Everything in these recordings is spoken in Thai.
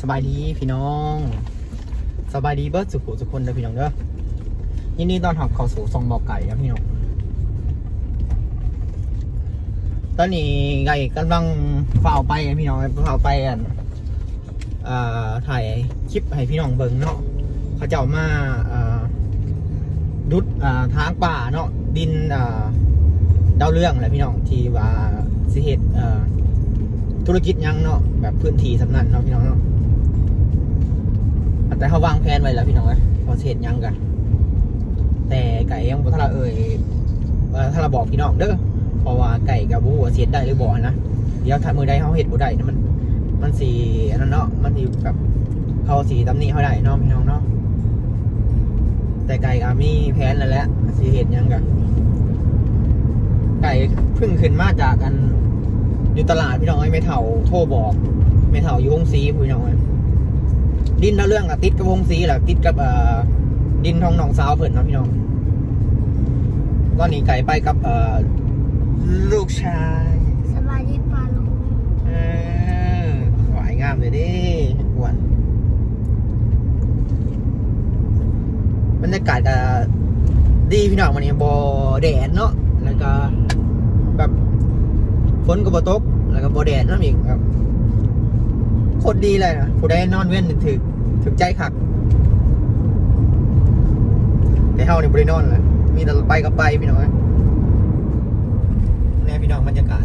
สบายดีพี่น้องสบายดีเบิร์ดสุขุสุคนเด้อพี่น้องเด้อยินดีตอนรับเข้าสู่ซองบอกไก่ครับพี่น้องตอนนี้ไก่กำลังเฝ้าไปพี่น้องเฝ้าไปอันเอ่อถ่ายคลิปให้พี่น้องเบิ่งเนาะเขาเจ้ามาดุดทางป่าเนาะดินดาวเรื่องอะไรพี่น้องที่ว่าสิเหตุธุรกิจยังเนาะแบบพื้นที่สำนันเนาะพี่น้องเนาะ แต่เขาวางแผนไว้แล้วพี่น้องเอ้เขาเสร็จยังกันแต่ไก่ยังบ่ถ้าเราเอ่ยเอ่อถ้าเราบอกพี่น้องเด้อเพราะว่าไก่กับบูว่าเสร็จได้หรือบ่นะเดี๋ยวถ้ามือใดเขาเห็ดบ่ได้นะมัน มันสีอันนั้นเนาะมันสีแบบเขาสีตำหนิเขาได้เนาะพี่น้องเนาะแต่ไก่ก็มีแผนแล้วแหละสีเห็ดยังกันไก่เพิ่งขึ้นมาจากกันอยู่ตลาดพี่น้องไอ้ไม่เท่าโทรบอกไม่เท่าอยู่วงซีพี่น้องไอ้ ดินแล้วเรื่องอะติดกับวงซีแหละติดกับดินทองหนองสาวเพิ่นนะพี่น้องตอนนี้ไก่ไปกับลูกชายสบายดีปลาลุงเออหวายงามเลยดิอ้วนบรรยากาศก็ดีพี่น้องวันนี้บอแดดเนาะแล้วก็แบบฝนก็บ่ตกแล้วก็บอแดดน้ำอีกครับโคตรดีเลยนะผู้ได้นอนเว้นนี่ถึก ถึงใจขัก แต่เฮาเนี่ยบริโนอนเลยมีแต่ไปกับไปพี่น้องเอ้ยแน่พี่น้องบรรยากาศ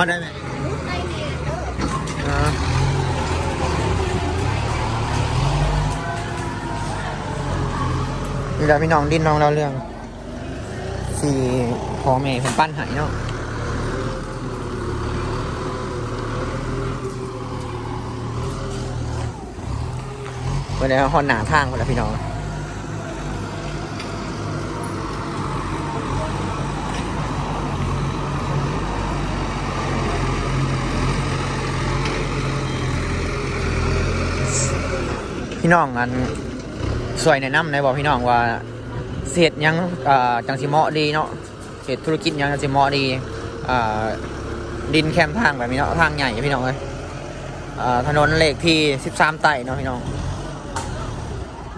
พอได้ไหมอ่านี่แหละพี่น้องดินน้องเราเรื่องสี่พ่อแม่ผมปั้นใหายเนาะวันนี้ฮอนหนาทางคนละพี่น้อง พี่น้องอันสวยแนะนำในบอกพี่น้องว่าเศษยังอ่าจังสิเหมาะดีเนาะเศษธุรกิจยังจังสิเหมาะดีอ่าดินแคมทางแบบนี้เนาะทางใหญ่พี่น้องเลยอ่าถนนเลขที่13ไต่เนาะพี่น้อง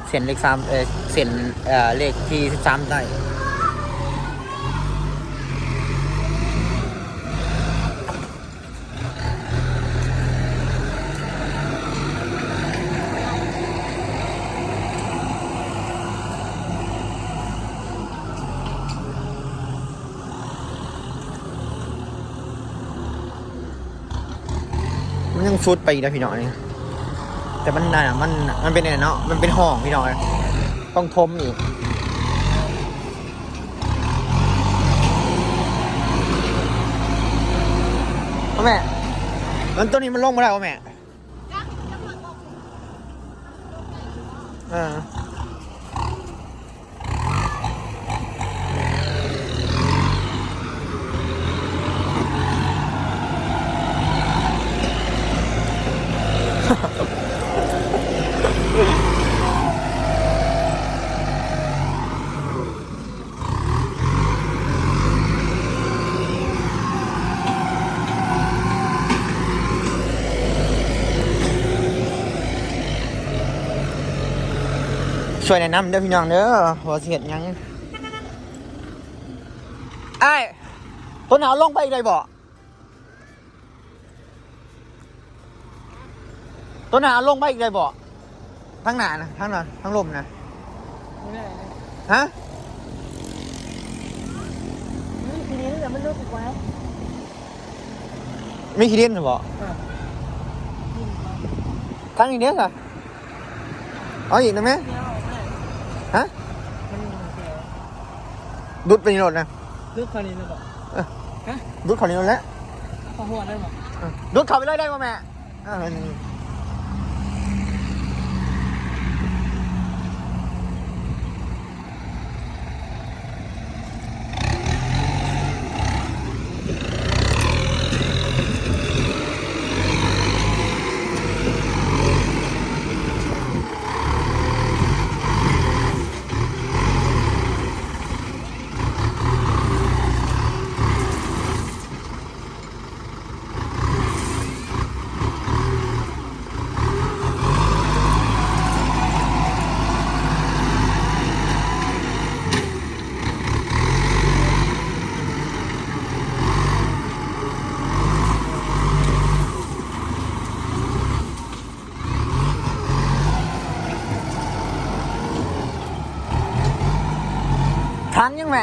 เส้นเลขสามเออเส้นเออเลขที่สิบสามไต่ มันยังฟุดไปอีกนะพี่น้อยแต่มันน่ะมันมันเป็นเนี่ยเนาะมันเป็นห้องพี่น้อยต้องทมอีกพ่อแม่มันต้นนี้มันลงมาได้พ่อแม่อ่า อช่วยแนะนำเด้อพี่น้องเด้อหัวเสียดหยังไอ้ายต้นหนาวลงไปอีกเลยบ่ต้นหนาวลงไปอีกเลยบ่ ทั้งหนานะทั้งหนาทั้งลมนะไม่ได้เลยฮะนี่ทีนี้เดี๋ยวมันรู้สึกไว้มีขี้ดินหรือบ่ทั้งอีกเนี้ยสิเอาอีกนะแม่เดี๋ยวแม่ฮะมันมีเสียวดุดไปนี่รถนะลึกคราวนี้เลยบอกดุดเขานี่รถแล้วพอหัวได้บอกดุดเขาไปเลยได้ป่ะแม่อ่า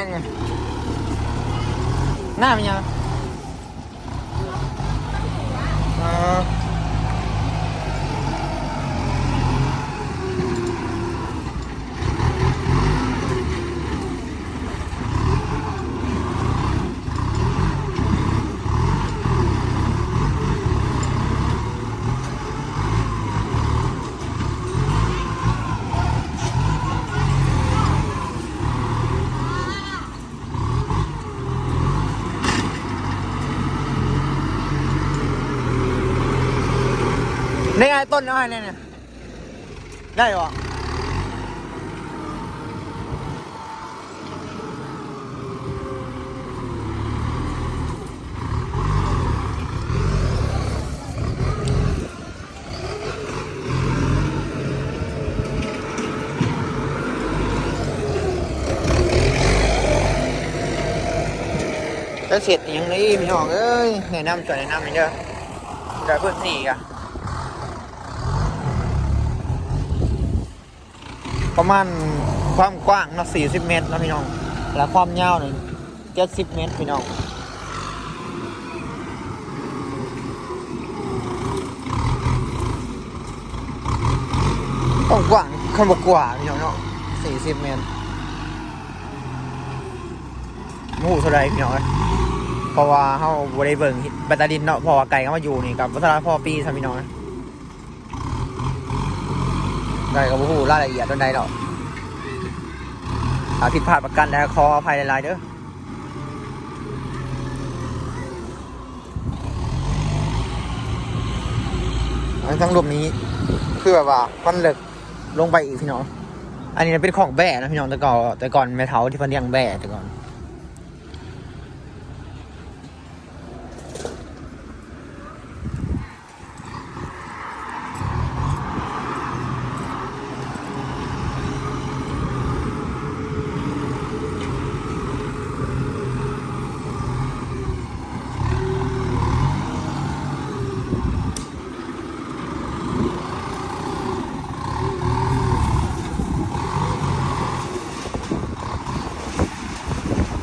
เนี่ยหน้ามันยังเออ ต้นน้อยเนี่ยเนี่ยได้หรอจะเสร็จย่างนี้พี่น้องเอ้ยแนะนำช่วยแนะนำหน่อยเด้อจะเพื่อนสี่อะ ประมาณความกว้างเนาะ40เมตรนะพี่น้อง และความยาวเนี่ย70เมตรพี่น้องต้องกว้างคนบอกกว่าพี่น้องเนาะ40เมตรมูเท่าไรพี่น้องเพราะว่าเฮาบ่ได้เบิงแบตเตอรี่เนาะพราะว่าไก่เขามาอยู่นี่กับวัฒนธรรมพ่อปีซะพี่น้องเอ้ย ได้กับผู้รายละเอียดด้านใดหรอกถ้าผิดพลาดประกันแล้วขออภัยหลายๆเด้อทั้งรวมนี้คือแบบว่ามันเหลึกลงไปอีกพี่น้อง อันนี้เป็นของแบ่นะพี่น้องแต่ก่อนแต่ก่อนแม่เท้าที่พันเลี้ยงแบ่แต่ก่อน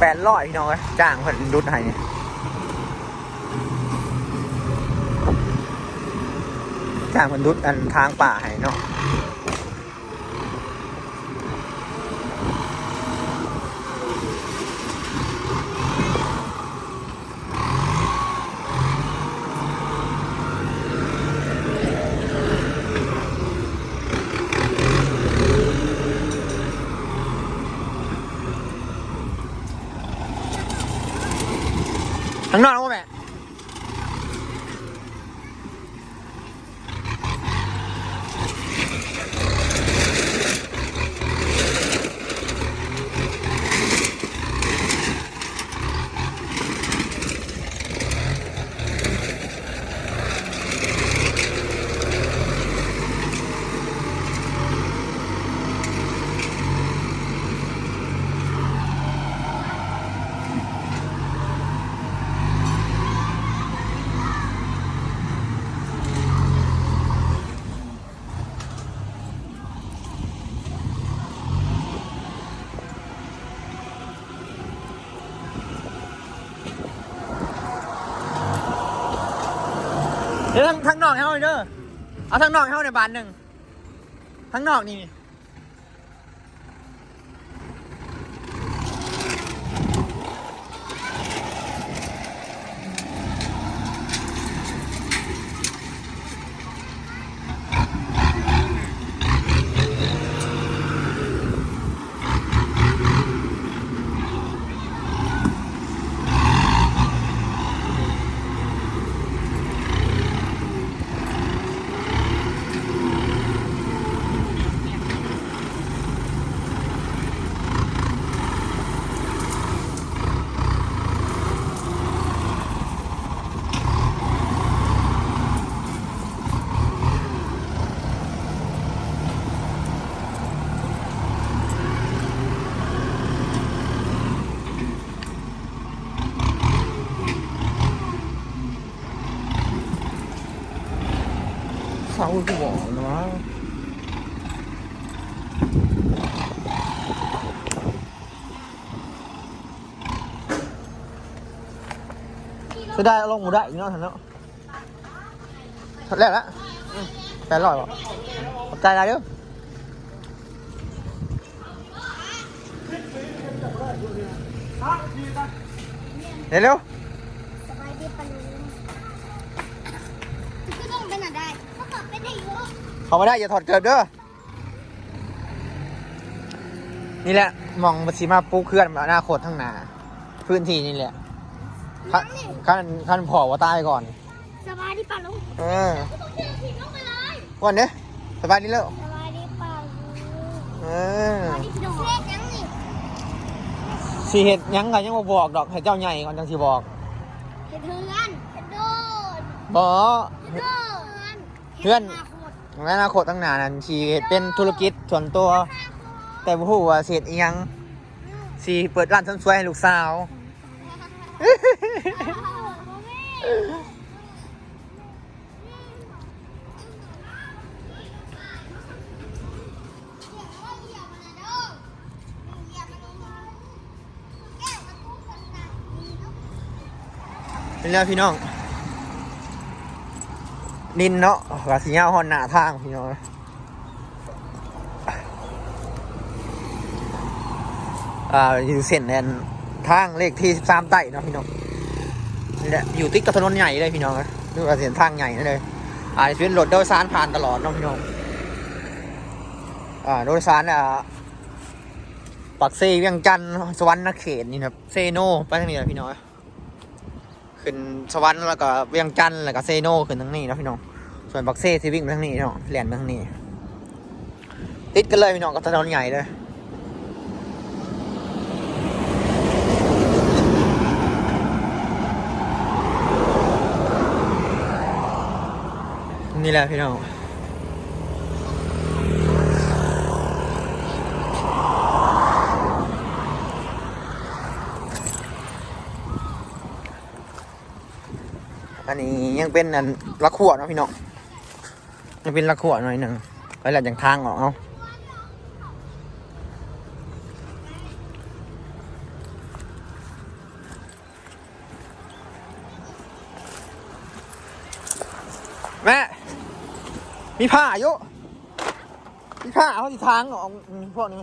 แปดร้อยพี่น้องจ้างเพิ่นรุดให้จ้างเพิ่นรุดอันทางป่าให้เนาะ เดี๋ยวทางทั้งนอกให้เขาเด้อเอาทั้งนอกให้เขาในบานหนึ่งทั้งนอกนี่ จะได้เอาลงหมูได้อีกเนาะทันเนาะทันแรกละอืมแปดร้อยบ่ขอบใจอะไรเด้อเร็วเร็วสบายดีปะลุงก็ต้องเป็นอะไรก็ขอเป็นอายุเข้ามาได้อย่าถอดเกิบเด้อ นี่แหละมองบัสีมาปูเคลื่อนอนาคตทั้างหน้าพื้นที่นี่แหละ ขั้นขั้นขั้นพอว่าตายก่อน สบายดีปะลุงเออต้องเชื่อผิดน้องไปเลยวันนี้สบายดีแล้วสบายดีปะลุงเออสบายดีพี่น้องเรียกยังนี่สีเห็ดหยังกันยังบ่บอกดอกให้เจ้าใหญ่ก่อนจังสิบอกเห็ดเพื่อนเห็ดโดนบอเห็ดโดนเพื่อนห็ดนาคตในอนาคตตั้งนานนั้นสีเห็ดเป็นธุรกิจส่วนตัว แต่บ่ฮู้ว่าสิเฮ็ดอีหยังสีเปิดร้านเสริมสวยให้ลูกสาวเป็ นแล้วพี่น้อง นินเนาะว่าสิยาวฮอนหน้าทางพี่น้องอ่าอยู่เส้นแนนทางเลขที่13ใต้เนาะพี่น้อง นี่แหละอยู่ติดกับถนนใหญ่เลยพี่น้องนึกว่าเส้นทางใหญ่นั่นเลยอ่าเป็นรถโดยสารผ่านตลอดเนาะพี่น้องอ่าโดยสารอ่าปักเซเวียงจันทร์สวรรค์นเขตนี่นะครับเซโนไปทางนี้แหละพี่น้องขึ้นสวรรค์แล้วก็เวียงจันทร์แล้วก็เซโนขึ้นทางนี้นะพี่น้องส่วนบักเซ่ที่วิ่งไปทางนี้เนาะแล่นไปทางนี้ ติดกันเลยพี่น้องกับถนนใหญ่เลย นี่แหละพี่น้องอันนี้ยังเป็นอันละขวดนะพี่น้องยังเป็นละขวดหน่อยหนึ่งไปหลังจากทางออกเอาแม่ มีผ้าอยู่มีผ้าเขาที่ทางออกอืมพวกนี้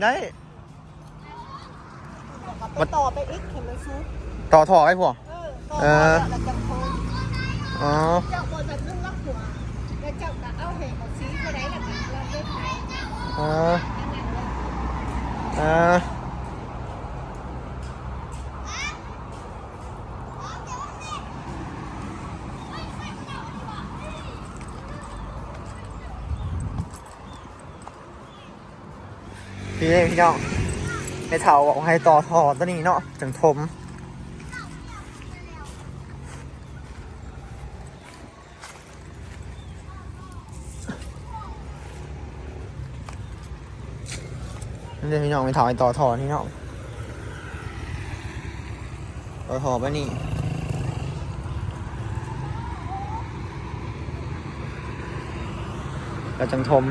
ได้ไปต่อไปอีกเห็นมันซุกต่อถอไอ้พวกเออต่อไปแล้วจะโทรอ๋อเจ้าบนแบบนึ่งรักหัวแล้วเจ้าก็เอาเหตุของซีไปไหนล่ะกันเราเล่นไหนอ๋ออ่า พี่เอ้ยพี่น้องในเถาบอกให้ต่อทอตัวนี้เนาะจังทมนี่เลยพี่น้องไปถอยต่อทอนี่เนาะต่อทอไปนี่แล้วจังทม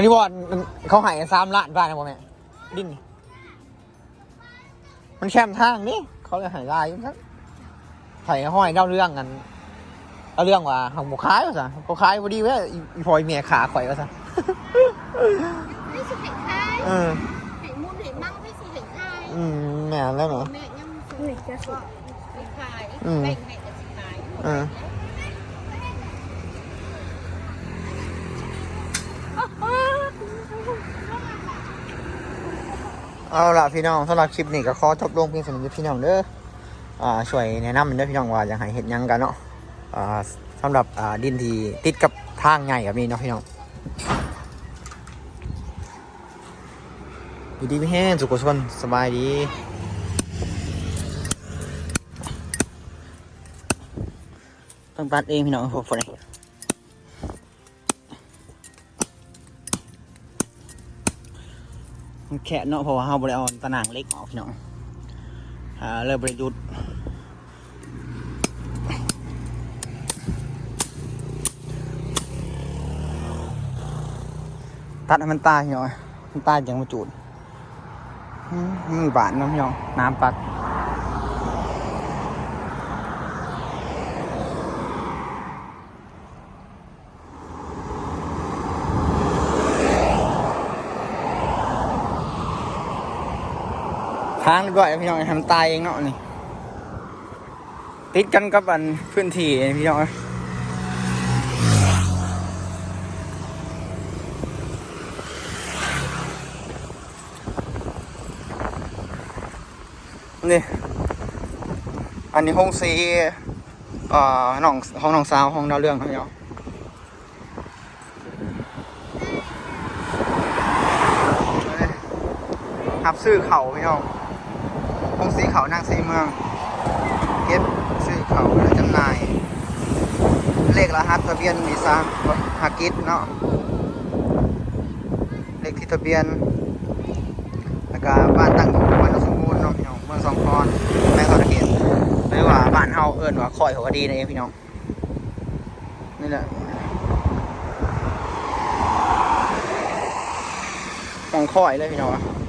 นนี้บอลเขาใหายสามล้านบาทนะพ่อแม่ดิ้นนี่มันแคมทางนี่เขาเลยใหายลายอยู่ครับใส่ห้อยเล่าเรื่องกันเอาเรื่องว่าของบุคายว่าซะบุคายพอดีเว้ยอีอีพลอยเมียขาข่อยว่าซะไม่สิเห็นคายเออเห็นมุนเห็นมั่งไม่สิเห็นคายอืมแม่นแล้วเนาะแม่ยังสวยจะสุดเห็นคายอืมแบ่งให้กับสิขายเออ เอาละพี่น้องสำหรับคลิปนี้ก็ขอจบลงเพียงสำหรับพี่น้องเด้ออ่าช่วยแนะนำเด้อพี่น้องว่าอยากให้เห็ดหยังกันเนาะอ่าสำหรับอ่าดินที่ติดกับทางใหญ่แบบนี้เนาะพี่น้องอยู่ดีไม่แห้งสุขสุขสบายดีต้องตัดเองพี่น้องพวกฝน มันแค่เนาะเพราะว่าเราบริเอาตะนางเล็กออกพี่น้องอ่าเลยบริยุทธ์ตัดให้มันตายพี่น้องมันตายอย่างมาจูดมือบาดเนาะพี่น้องน้ำปัดางเรียบร้อยพี่น้องทำตายเองเนาะนี่ ติดกันกับอันพื้นที่พี่น้องนี่อันนี้ห้องซีเอ่อน้องห้องน้องสาวห้องดาวเรื่องครับพี่น้องหับซื้อเข่าพี่น้อง พงสีเขานางสีเมือง เก็บซื้อเขาและจำหน่าย เลขรหัสทะเบียนวีซ่าฮากิดเนาะเลขที่ทะเบียนแล้วก็บ้านตั้งอยู่บ้านโนนสมบูรณ์เนาะพี่น้องเมืองสองคอนแม่งสอนเกตหรือว่าบ้านเฮาเอิ้นว่าคอยหัวดีนั่นเองพี่น้องนี่แหละมองคอยเลยพี่น้อง